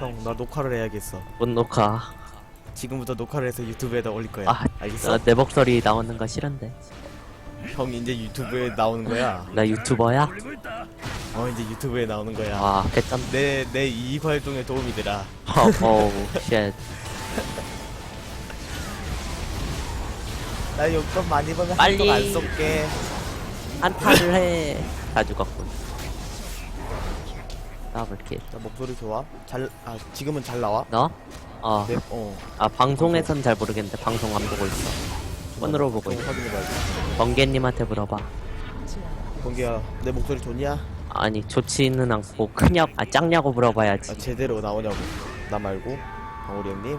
형, 나 녹화를 해야겠어. 못 녹화. 지금부터 녹화를 해서 유튜브에다 올릴 거야. 아, 알겠어? 어, 내 목소리 나오는 거 싫은데. 형 이제 유튜브에 나오는 거야. 나 유튜버야? 어, 이제 유튜브에 나오는 거야. 와, 개쩐. 내, 내 이익 활동에 도움이 되라. 어, 어우, 쉣. 나 용돈 많이 벌면 빨리. 안 쏠게. 한타를 해. 다 죽었군. 더블킬. 나 목소리 좋아? 잘, 아, 지금은 잘 나와? 너? 어. 네, 어. 아, 방송에선 잘 모르겠는데, 방송 안 보고 있어. 폰으로 보고 있어. 확인해봐야지. 번개님한테 물어봐. 번개야, 내 목소리 좋냐? 아니, 좋지는 않고, 크냐, 아, 작냐고 물어봐야지. 아, 제대로 나오냐고. 나 말고. 방울이 형님.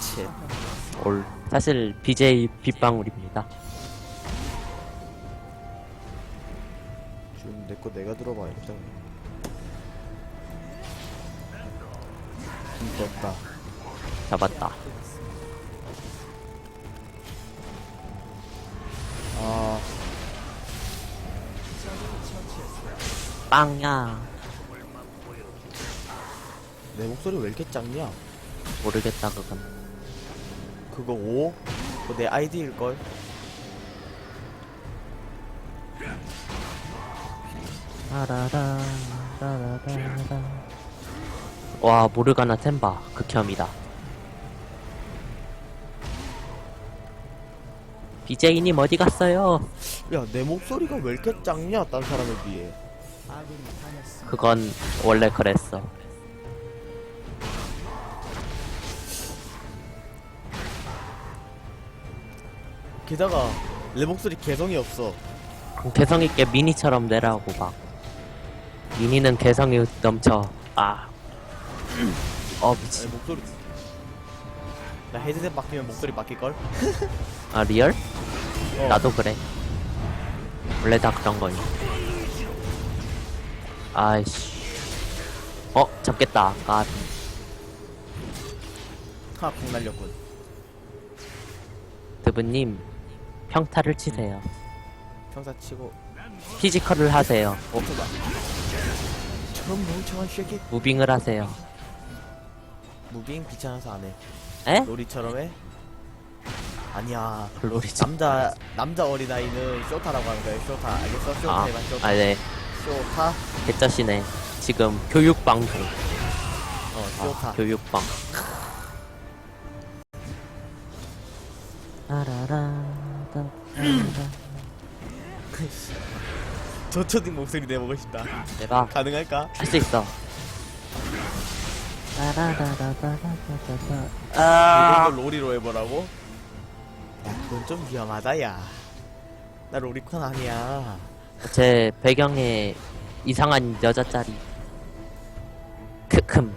치. 올. 사실, BJ 빗방울입니다. 지금 내 거 내가 들어봐야겠다. 음, 떴다. 잡았다. 아, 빵야. 내 목소리 왜 이렇게 작냐? 모르겠다, 그건. 그거 5? 그거 내 아이디일걸? 라라라, 라라라라. 와, 모르가나 템바. 극혐이다. BJ님 어디 갔어요? 야, 내 목소리가 왜 이렇게 작냐? 딴 사람에 비해. 그건 원래 그랬어. 게다가 내 목소리 개성이 없어. 개성 있게 미니처럼 내라고 막. 미니는 개성이 넘쳐. 아. 어내 미친. 목소리. 나 헤드셋 바뀌면 목소리 바뀔 걸? 아 리얼? 어. 나도 그래. 원래 다 그런 거니. 아이씨. 어 잡겠다. 아 하, 공 날렸군. 드브님 평타를 치세요. 평사 치고. 피지컬을 하세요. 없어다. 저런 멍청한 쉐기. 무빙을 하세요. 무빙 귀찮아서 안 해. 에? 놀이처럼 해? 아니야. 롤이 참. 남자, 남자 어린아이는 쇼타라고 하는 거야. 쇼타. 알겠어? 쇼타 아, 해봐, 쇼타. 아 네. 쇼타. 개짜시네. 지금 교육 방송. 어, 아, 쇼타. 교육방. 저초딩 목소리 내보고 싶다. 대박. 가능할까? 할 수 있어. 아. 이걸 로리로 해보라고? 야, 그건 좀 위험하다, 야. 나 로리콘 아니야. 제 배경에 이상한 여자 짤이. 크흠.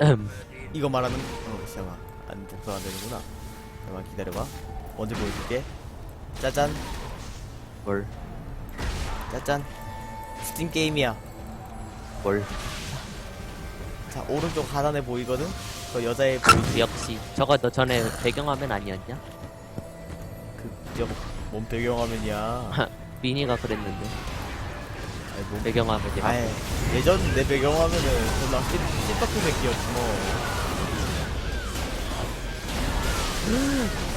음. 이거 말하는, 어, 잠깐만. 안 독서가 되는구나. 잠깐만 기다려봐. 언제 보여줄게. 짜잔, 뭘, 짜잔. 스팀 게임이야. 뭘. 자, 오른쪽 하단에 보이거든? 그 여자애 보이지? 역시. 저거 너 전에 배경화면 아니었냐? 그, 저, 뭔 배경화면이야. 미니가 그랬는데. 아이, 뭔 배경화면이. 아예 예전 내 배경화면은 존나 씹, 씹덕후 새끼였지 뭐.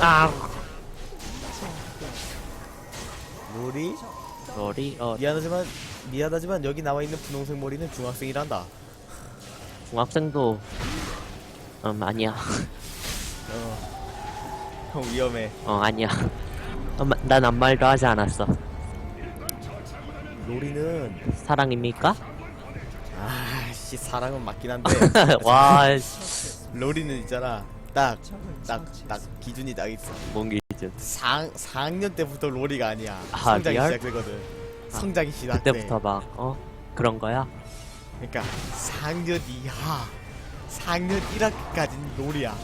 아! 로리? 머리, 어, 미안하지만 미안하지만 여기 나와 있는 분홍색 머리는 중학생이란다. 중학생도, 음, 아니야. 어. 형 위험해. 어, 아니야. 난 아무 말도 하지 않았어. 로리는 사랑입니까? 아씨 사랑은 맞긴 한데 와, 로리는 있잖아. 딱 딱 딱 기준이 딱 있어. 뭔 기준. 4, 4학년 때부터 로리가 아니야. 아, 성장이 리얼? 시작되거든. 성장이 시작돼. 그때부터 막, 어? 그런 거야? 그러니까 4학년 이하 4학년 1학기까지는 롤이야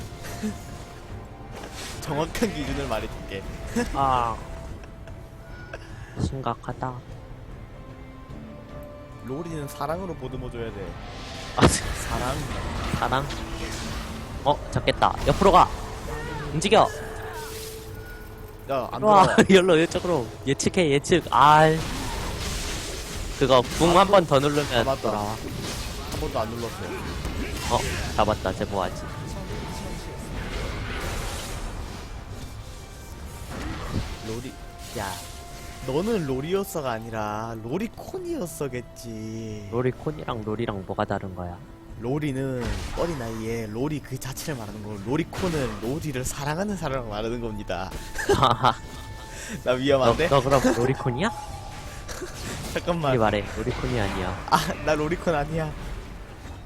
정확한 기준을 말해줄게 아. 심각하다. 롤이는 사랑으로 보듬어줘야 돼 아, 사랑 사랑? 어, 잡겠다. 옆으로 가! 움직여! 야안 와, 돌아 열로 이쪽으로. 예측해, 예측. 아. 그거, 궁 한 번 더 누르면 아, 맞다. 돌아와. 번도 안 눌렀어요. 어 잡았다 제보하지 로리, 야, 너는 로리였어가 아니라 로리콘이었어겠지. 로리콘이랑 롤이랑 뭐가 다른 거야 로리는 어린 나이에 로리 그 자체를 말하는 거고 로리콘은 로리를 사랑하는 사람을 말하는 겁니다. 나 너, 위험한데? 너 그럼 로리콘이야? 잠깐만. 빨리 말해 로리콘이 아니야 아, 나 로리콘 아니야.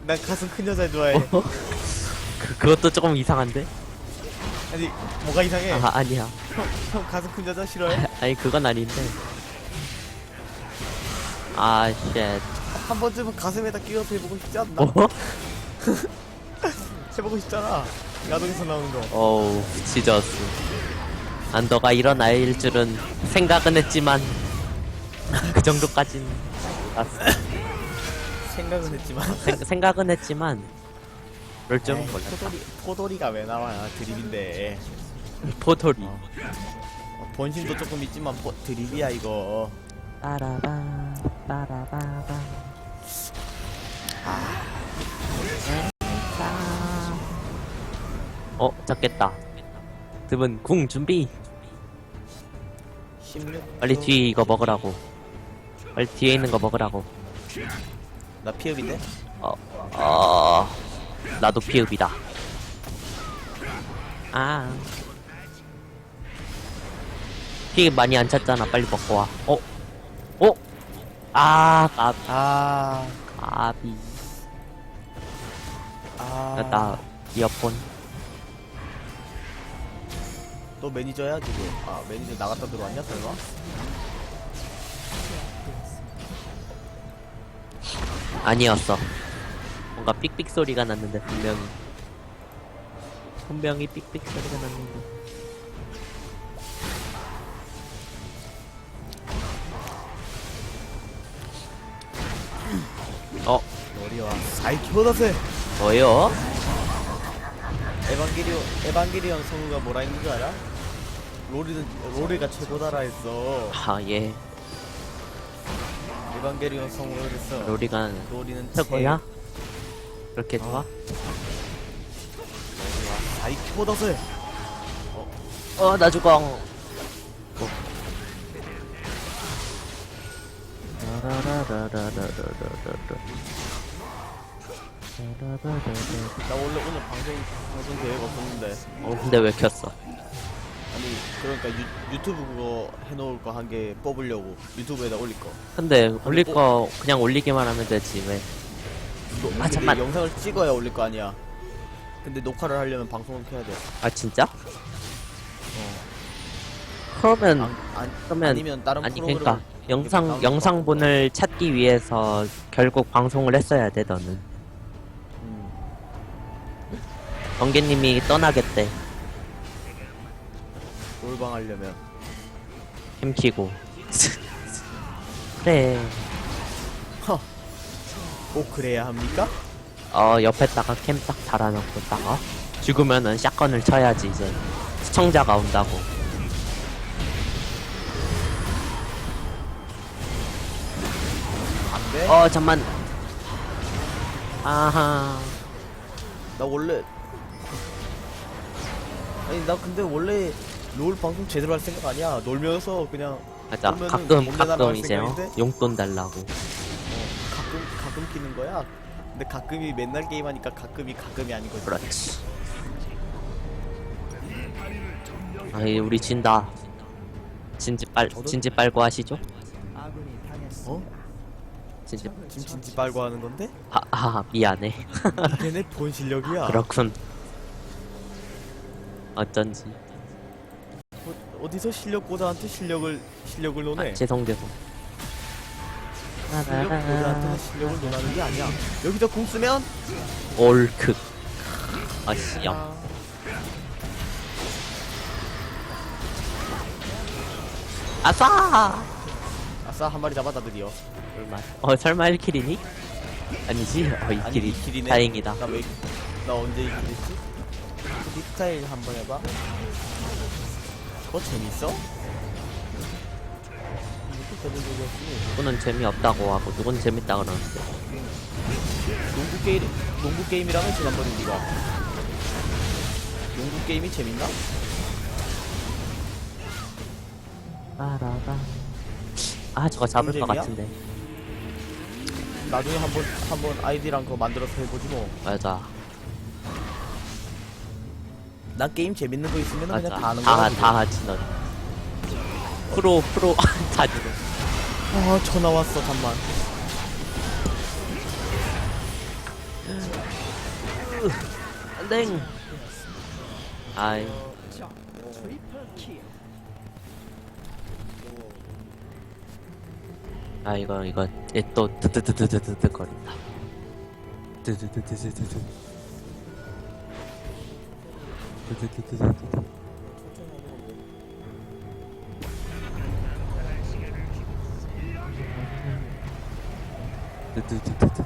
난 가슴 큰 여자 좋아해. 어? 그, 그것도 조금 이상한데? 아니, 뭐가 이상해? 아 아니야 형, 형 가슴 큰 여자 싫어해? 아니 그건 아닌데 아쉣 한 번쯤은 가슴에다 끼워서 해보고 싶지 않나? 어? 해보고 싶잖아. 야동에서 나오는 거. 어우 지저스 난 너가 이런 아이일 줄은 생각은 했지만 그 정도까진 몰랐어. 생각은 했지만. 생, 생각은 했지만 그럴 줄은 에이, 포도리, 포도리가 왜 나와? 드립인데. 포토리 어. 어, 본심도 조금 있지만 포, 드립이야 이거. 빠라바 빠라바바 어 잡겠다 드분 궁 준비 16. 빨리 뒤에 이거 먹으라고 빨리 뒤에 있는 거 먹으라고 나 피업인데? 어, 어, 나도 피읍이다. 아. 피읍 많이 안 찼잖아. 빨리 먹고 와. 어? 어? 아, 까, 아, 까비. 아. 나, 이어폰. 너 매니저야 지금? 아 매니저 나갔다 들어왔냐 설마? 아니었어. 뭔가 삑삑 소리가 났는데, 분명히. 분명히 삑삑 소리가 났는데. 어, 사이키보다세 뭐요? 에반게리온 에반게리온 성우가 뭐라 했는 줄 알아? 로리는 로리가 최고다라 했어. 아, 예. 에반게리온 성우가 그랬어. 로리가 로리는 최고야? 그렇게 좋아? 너리와 사이키보다 세. 어, 나 죽어. 나 원래 오늘 방송 방송 계획 없었는데. 어, 근데 왜 켰어? 아니 그러니까 유, 유튜브 그거 해놓을 거 한 개 뽑으려고 유튜브에다 올릴 거. 근데 올릴 어? 거 그냥 올리기만 하면 되지 왜? 너, 아, 근데 잠만. 영상을 찍어야 올릴 거 아니야. 근데 녹화를 하려면 방송을 켜야 돼. 아 진짜? 어. 그러면 안, 안, 그러면 아니면 다른 아니 프로그램 그러니까 영상 영상분을 찾기 위해서 결국 방송을 했어야 돼 너는. 음, 번개님이 떠나겠대. 올방 하려면 캠 키고. 그래. 꼭 그래야 합니까? 어 옆에다가 캠 딱 달아놓고 딱 어? 죽으면은 샷건을 쳐야지 이제 시청자가 온다고. 안 돼? 어 잠만. 아하. 나 원래 아니 나 근데 원래 롤 방송 제대로 할 생각 아니야. 놀면서 그냥 맞아. 그러면은 가끔 나랑 가끔 할 이제 어? 생각인데? 용돈 달라고. 어, 가끔 가끔 끼는 거야. 근데 가끔이 맨날 게임하니까 가끔이 가끔이 아닌 거지. 그렇지. 아이 우리 진다. 진지 빨 저도? 진지 빨고 하시죠. 어? 진지. 지금 진지 빨고 하는 건데? 아, 아 미안해. 걔네 본 실력이야. 그렇군. 어쩐지. 어, 어디서 실력 고자한테 실력을 실력을 노네. 아, 죄송 죄송. 실력 고자한테는 실력을 논하는 게 아니야. 여기서 궁 쓰면 올크. 아씨 영. 아, 아싸. 아싸 한 마리 잡았다 드디어. 얼마? 어 설마 1킬이니? 아니지. 어 아니 2킬이. 이 길이네. 다행이다. 나 왜? 나 언제 이 길했지? 빅스타일 한번 해봐. 재밌어? 이것도 재밌는 거였고 누구는 재미없다고 하고 누군 재밌다 그러는데. 농구 게임 농구 게임이라면 지난번에 우리가 농구 게임이 재밌나? 아라라 아 저거 잡을 것 같은데. 나중에 한번 한번 아이디랑 그거 만들어서 해보지 뭐. 맞아. 난 게임 재밌는 거 있으면 맞아. 그냥 다 하는 거야. 다, 다 하지 넌. 프로 프로 다 들어. 아 전화 왔어 잠만. 땡. 아이. 아 이거 이거 얘또 뜨뜨뜨뜨뜨뜨 거린다. 뜨뜨뜨뜨뜨뜨. 그치, 그치, 그치, 그치. 됐다, 됐다, 됐다.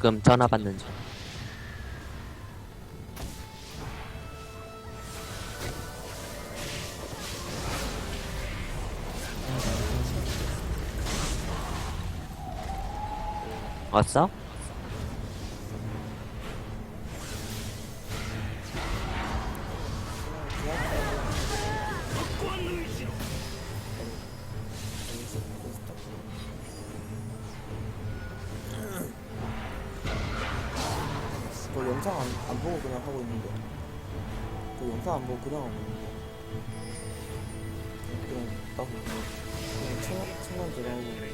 지금 전화 받는 중. 왔어? 보고 그냥 하고 있는데 그 영상 안 보고 그냥 하고 있는데 그냥 딱 그냥 천만 들어가고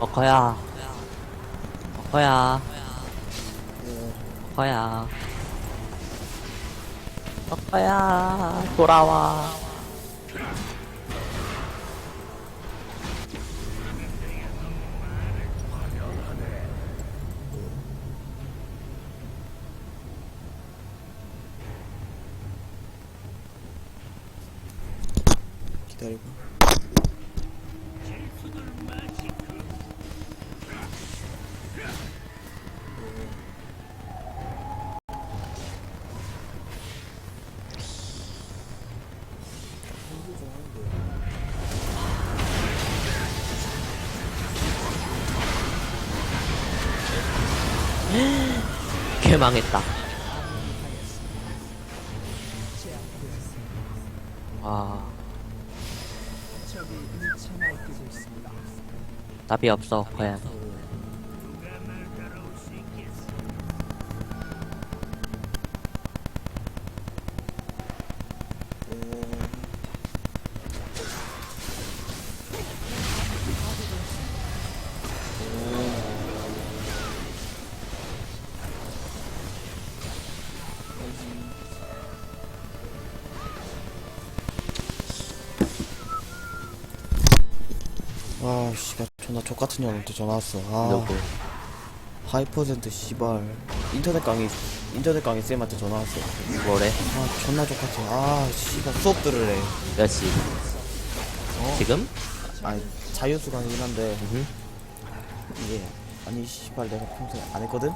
어커야. 어커야. 덕거야. 덕거야, 돌아와. 기다리고. 망했다. 와. 답이 없어, 과연. 씨발 존나 족같은 년한테 전화 왔어 아 누구? 하이퍼센트 씨발 인터넷 강의 인터넷 강의 쌤한테 전화 왔어 뭐래? 아 존나 족같아 아 씨발 수업 들으래 몇 시? 어? 지금? 아니 자유수 강의긴 한데 응. 이게 아니 씨발 내가 평소에 안 했거든?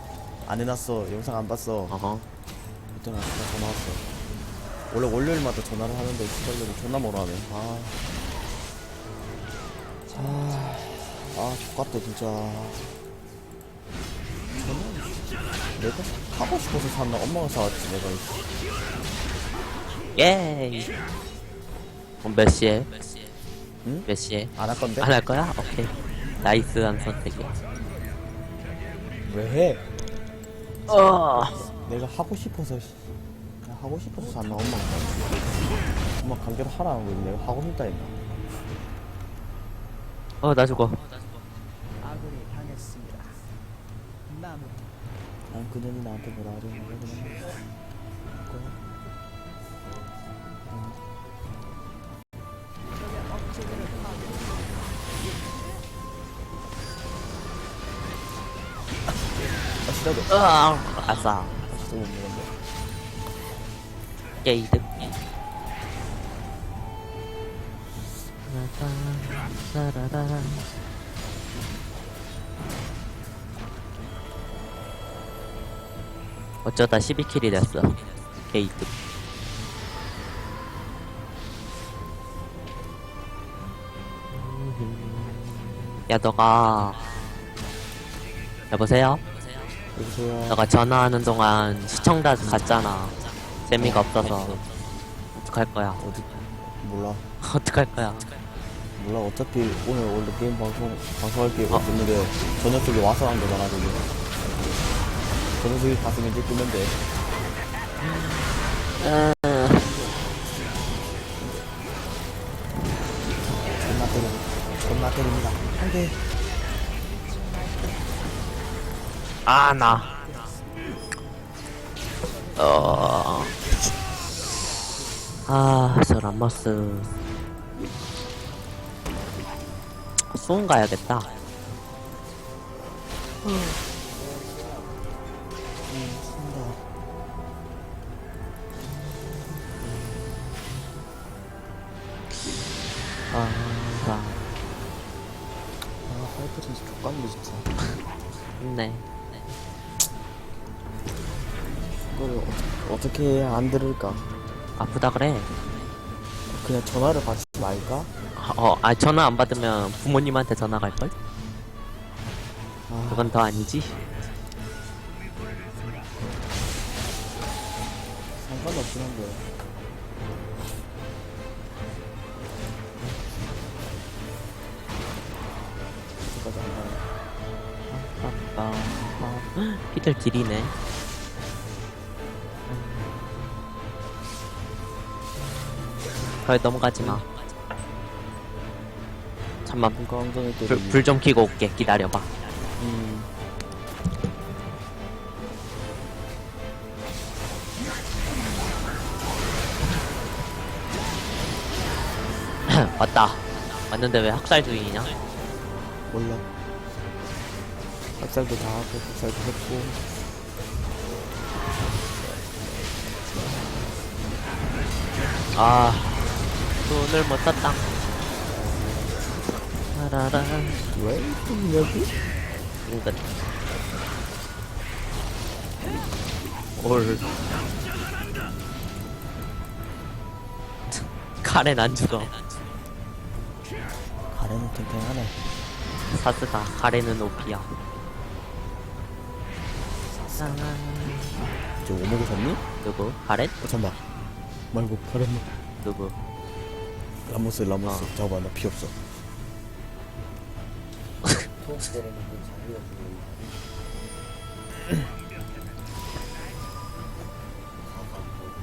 안 해놨어 영상 안 봤어 어허. 그때는 아까 전화 왔어 원래 월요일마다 전화를 하는데 씨발 존나 뭐라네 아 아, 아, 족같다, 진짜. 저는, 내가 하고 싶어서 샀나? 엄마가 사왔지, 내가. 예이. 그럼 몇 시에? 응? 몇 시에? 안 할 건데? 안 할 거야? 오케이. 나이스한 선택이야. 왜 해? 어. 내가 하고 싶어서, 씨. 그냥 하고 싶어서 샀나? 엄마가 사왔지. 엄마 강제로 하라는 거지. 내가 하고 싶다 했나? 어, 나 죽어. 아군이 당했습니다. 마무리. 난 그년이 나한테 뭐라 하지? 내가 그냥. 그거. 아, 싫어도. 으아, 아싸. 다시 또못 먹었네. 게이득. 어쩌다 12킬이 됐어. 게이득. 야, 너가. 여보세요? 여보세요. 너가 전화하는 동안 시청자 갔잖아. 재미가 없어서. 어떡할 거야? 어디, 몰라. 어떡할 거야? 몰라. 어차피 오늘 원래 게임 방송, 방송할 게 없는데, 저 녀석이 와서 한 거잖아, 저기. 저 녀석이 갔으면 이제 끄면 돼. 존나 때려. 존나 때립니다. 안 돼. 아, 나. 어. 아, 저 람머스. 수은 가야겠다. 아, 아, 아, 하이퍼 진짜 족같네, 진짜. 좋네. 이거를 어떻게, 어떻게 해야 안 들을까? 아프다 그래. 그냥 전화를 받지 말까? 아, 어, 아, 전화 안 받으면 부모님한테 전화 갈걸? 아, 그건 더 아니지? 상관없긴 한데. 아, 아, 피들 딜이네. 거기 넘어가지 마. 잠만, 눈가 엉덩이 불, 때리기. 불좀 켜고 올게. 기다려봐. 음. 왔다. 왔는데 왜 학살 중이냐? 몰라. 학살도 다 하고, 학살도 했고. 아, 돈을 못 썼다. 라라라. 왜? 여기? 은근. 올. 카렌 안 죽어. 가래는 탱탱하네. 사스가 카렌은 오피야. 저 오목이 샀니? 누구? 카렌? 어, 잠깐만. 말고, 가래 뭐. 누구? 라모스, 라모스. 잠깐만, 나피 없어.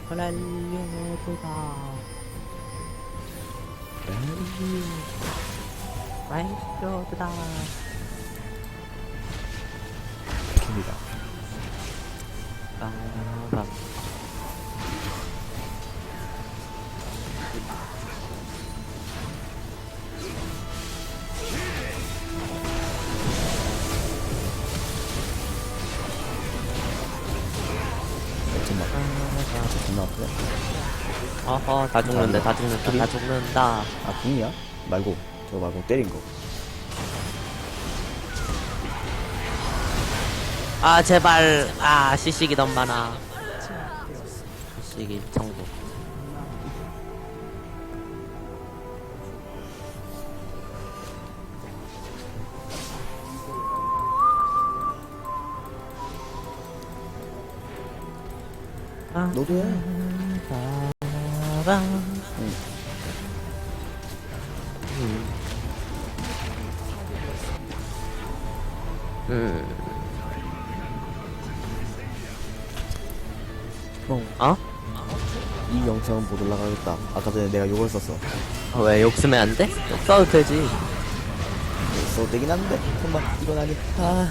날려보다. 날려보다. 깁니다. 어허 다 죽는다. 다 죽는다 다 죽는다. 아 궁이야? 말고 저거 말고 때린 거. 아 제발. 아 시식이 너무 많아. 시식이 천국 너도 해 음. 형, 어? 이 영상은 못 올라가겠다. 아까 전에 내가 욕을 썼어. 어, 왜욕 쓰면 안 돼? 욕 써도 되지. 써되긴 한데. 정말 이건 아니 아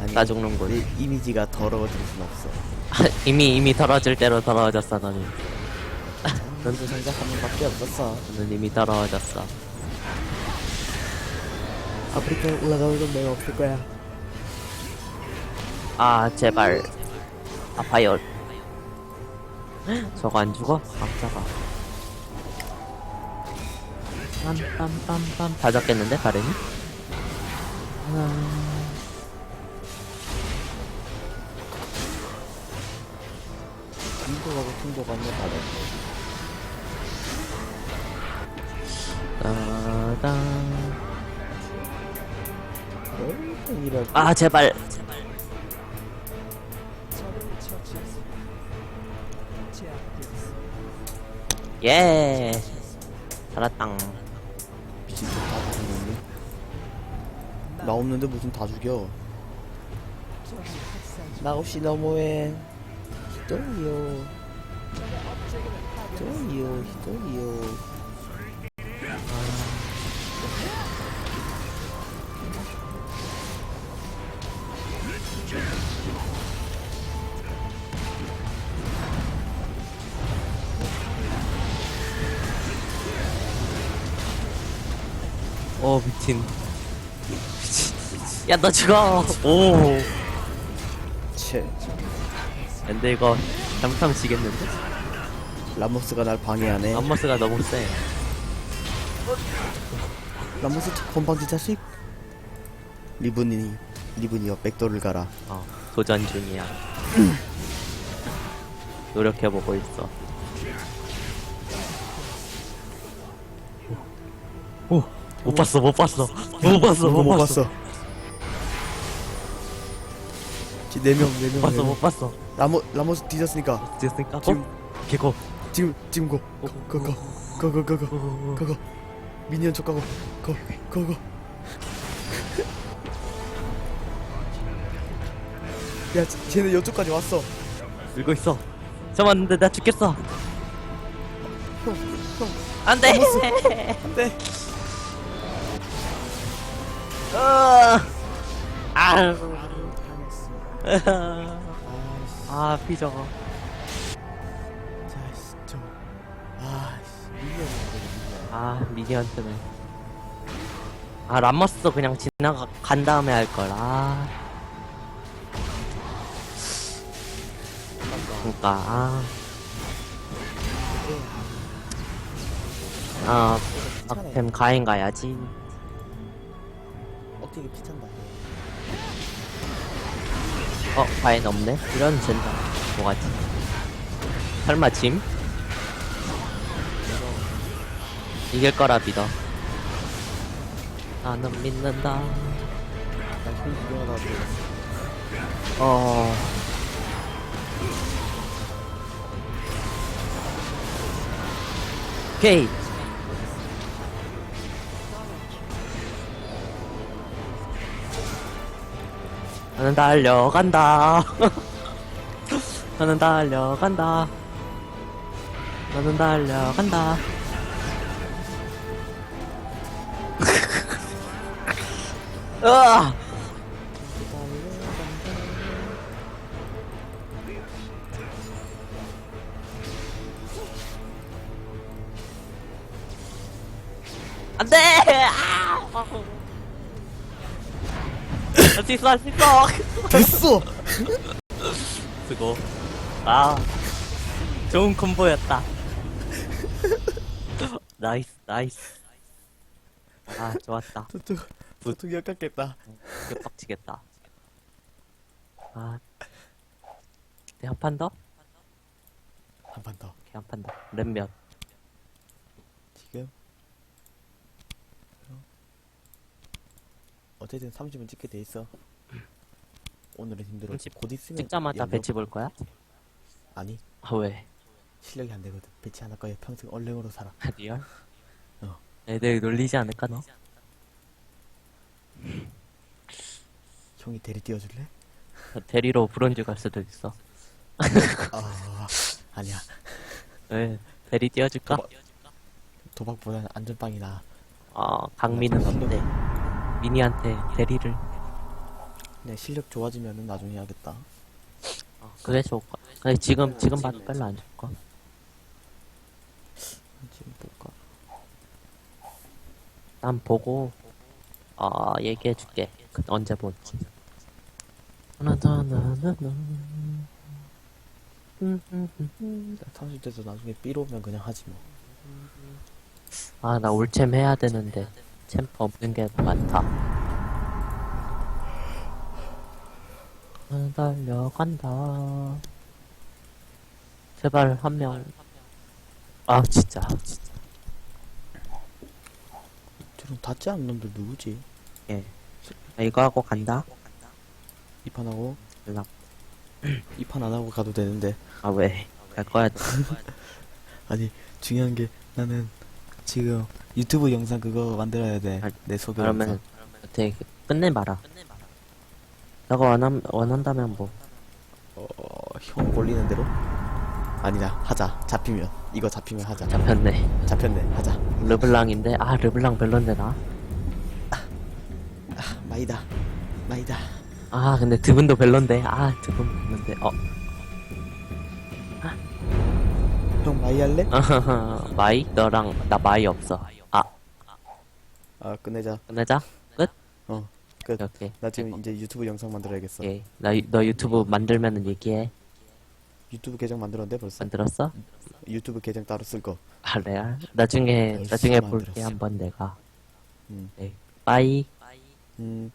아니 나 죽는군 내 이미지가 더러워질 순 없어. 아, 이미 이미 더러워질 대로 더러워졌어 너는 넌또 생각 한 번밖에 없었어 너는 이미 더러워졌어 아프리카 올라가는 건 내가 없을 거야 아 제발 아파요 저거 안 죽어? 깜짝아 빰빰빰빰 다 잡겠는데 가렌이? 중도 가고 중도 가는 거 받아 따당. 어? 아 제발. 예. 살았당. 나 없는데 무슨 다 죽여. 나 없이 너무해. 히토리오. 히토리오, 히토리오. 미친. 야 너 죽어. 오. 채 근데 이거 잘못하면 지겠는데? 라모스가 날 방해하네. 암머스가 너무 세 라모스 건방지 자식 리븐이 리븐이여 백도를 가라. 어, 도전 중이야. 노력해보고 있어. 오, 못 봤어 못 봤어. 못 봤어 못 봤어. 네명 네명 못 봤어 못 봤어. 라모 라모스 뒤졌으니까. 됐으니까? 지금- 고 개고 지금 지금 고고고고고고고고 미니언 쪽 가고. 고고고 야 쟤- 쟤네 이쪽까지 왔어. 들고 있어. 잡았는데 나 죽겠어. 안돼. 안돼 아. 아. 피저거 미니언이 아 미니언트네 아 람머스 그냥 지나가 간 다음에 할 걸. 아. 그니까 아. 아, 박템 가인 가야지. 어떻게 피찬다 어, 가인 없네? 이런 젠다. 뭐가지? 설마 짐? 이길 거라 믿어. 나는 믿는다. 나힐 일어나도 어. 오케이. 나는 달려간다. 나는 달려간다. 나는 달려간다. 으아! 안 돼! 수 있어! 됐어 수고. 아, 좋은 콤보였다. 나이스 나이스 아 좋았다 저쪽 저쪽 역같겠다 이게 빡치겠다 아 네, 한판 더? 한 판 더 오케이 한판 더 랩몇 지금 어쨌든 30분 찍게 돼 있어 오늘은 힘들어 30곧 있으면 찍자마자 연락- 배치 볼 거야? 아니 아 왜? 실력이 안 되거든 배치 안 할 거야 평생 얼랭으로 살아 리얼? 어. 애들 놀리지 않을까 너? 형이 대리 띄워줄래? 대리로 브론즈 갈 수도 있어 아 아니야 왜? 대리 띄워줄까? 도박- 도박보다는 안전빵이 나 어 강민은 어때? 미니한테 대리를. 내 실력 좋아지면은 나중에 해야겠다. 어, 그게 좋을 거 아니 지금 지금 봐도 별로 안 좋을 거 지금 볼까? 난 보고 어 얘기해 줄게. 그 언제 볼지. 나나나나나 탄수 돼서 나중에 삐로 오면 그냥 하지 뭐. 아나 올챔 해야 되는데 챔프 없는 게 많다. 아, 달려간다. 제발 한 명 아 진짜. 진짜 저런 닿지 않는 놈들 누구지? 예. 나 이거 하고 간다. 이 판 하고? 연락. 이 판 안 하고 가도 되는데. 아 왜? 갈 거야. 아니 중요한 게 나는 지금 유튜브 영상 그거 만들어야 돼. 아, 내 소개 그러면 영상 어떻게 끝내봐라 너가 원한, 원한다면 뭐. 어, 형 꼴리는 대로? 아니다. 하자. 잡히면. 이거 잡히면 하자. 잡혔네. 잡혔네. 하자. 르블랑인데? 아 르블랑 별론데 나? 아 마이다. 마이다. 아 근데 드분도 별론데? 아 드분 별론데. 어. 형 마이 할래? 마이 너랑 나 마이 없어. 아. 아 끝내자. 끝내자? 끝? 어 끝. 오케이 오케이. 나 지금 이제 유튜브 영상 만들어야겠어. 오케이. 나너 유튜브 만들면은 얘기해. 유튜브 계정 만들었는데 벌써? 만들었어? 유튜브 계정 따로 쓸 거. 아 레알 나중에 열심히 나중에 볼게 만들었어. 한번 내가. 음. 네 빠이. 음